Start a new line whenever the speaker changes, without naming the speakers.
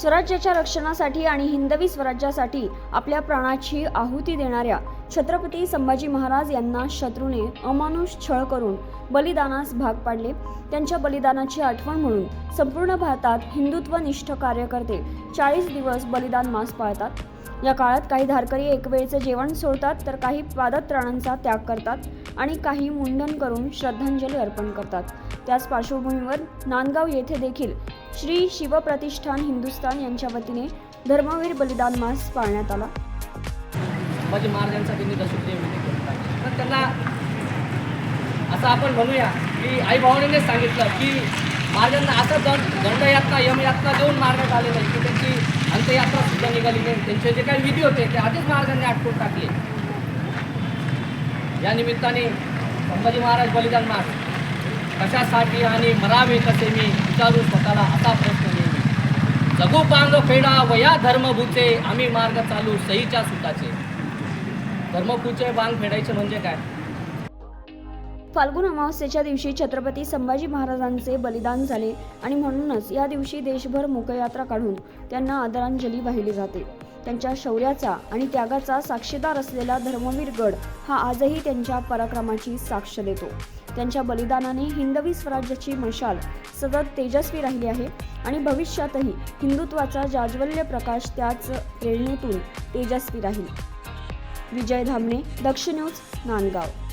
स्वराज्याच्या रक्षणासाठी आणि हिंदवी स्वराज्यासाठी आपल्या प्राणाची आहुती देणाऱ्या छत्रपती संभाजी महाराज यांना शत्रूने अमानुष छळ करून बलिदानास भाग पाडले. त्यांच्या बलिदानाची आठवण म्हणून संपूर्ण भारतात हिंदुत्वनिष्ठ कार्यकर्ते चाळीस दिवस बलिदान मास पाळतात. या काळात काही धारकरी एक वेळचं जेवण सोडतात तर काही पादत्राणांचा त्याग करतात आणि काही मुंडन करून श्रद्धांजली अर्पण करतात. त्याच पार्श्वभूमीवर नांदगाव येथे देखील श्री शिवप्रतिष्ठान हिंदुस्थान यांच्या वतीने धर्मवीर बलिदान मास पाळण्यात आला.
संभाजी महाराजांचा तर त्यांना असं आपण म्हणूया की आई भावाने सांगितलं की महाराजांना असं दंड दंडयात्रा यमयात्रा देऊन मारण्यात आले नाही की त्यांची अंत्ययात्रा सुद्धा निघाली नाही. त्यांचे जे काही विधी होते ते आधीच महाराजांनी आटकून टाकले. या निमित्ताने संभाजी महाराज बलिदान मास कशासाठी आणि मरावे कसे मी विचारू स्वतःला असा प्रश्न नेहमी. जगू पांग फेडा वया धर्मभूचे आम्ही मार्ग चालू सईच्या सुताचे. धर्मभूचे बांग फेडायचे म्हणजे काय?
फाल्गुन अमावस्येच्या दिवशी छत्रपती संभाजी महाराजांचे बलिदान झाले आणि म्हणूनच या दिवशी देशभर मुखयात्रा काढून त्यांना आदरांजली वाहिली जाते. त्यांच्या शौर्याचा आणि त्यागाचा साक्षीदार असलेला धर्मवीर गड हा आजही त्यांच्या पराक्रमाची साक्ष देतो. त्यांच्या बलिदानाने हिंदवी स्वराज्याची मशाल सतत तेजस्वी राहिली आहे आणि भविष्यातही हिंदुत्वाचा जाज्वल्य प्रकाश त्याच प्रेरणेतून तेजस्वी राहील. विजय धामणे दक्ष न्यूज नांदगाव.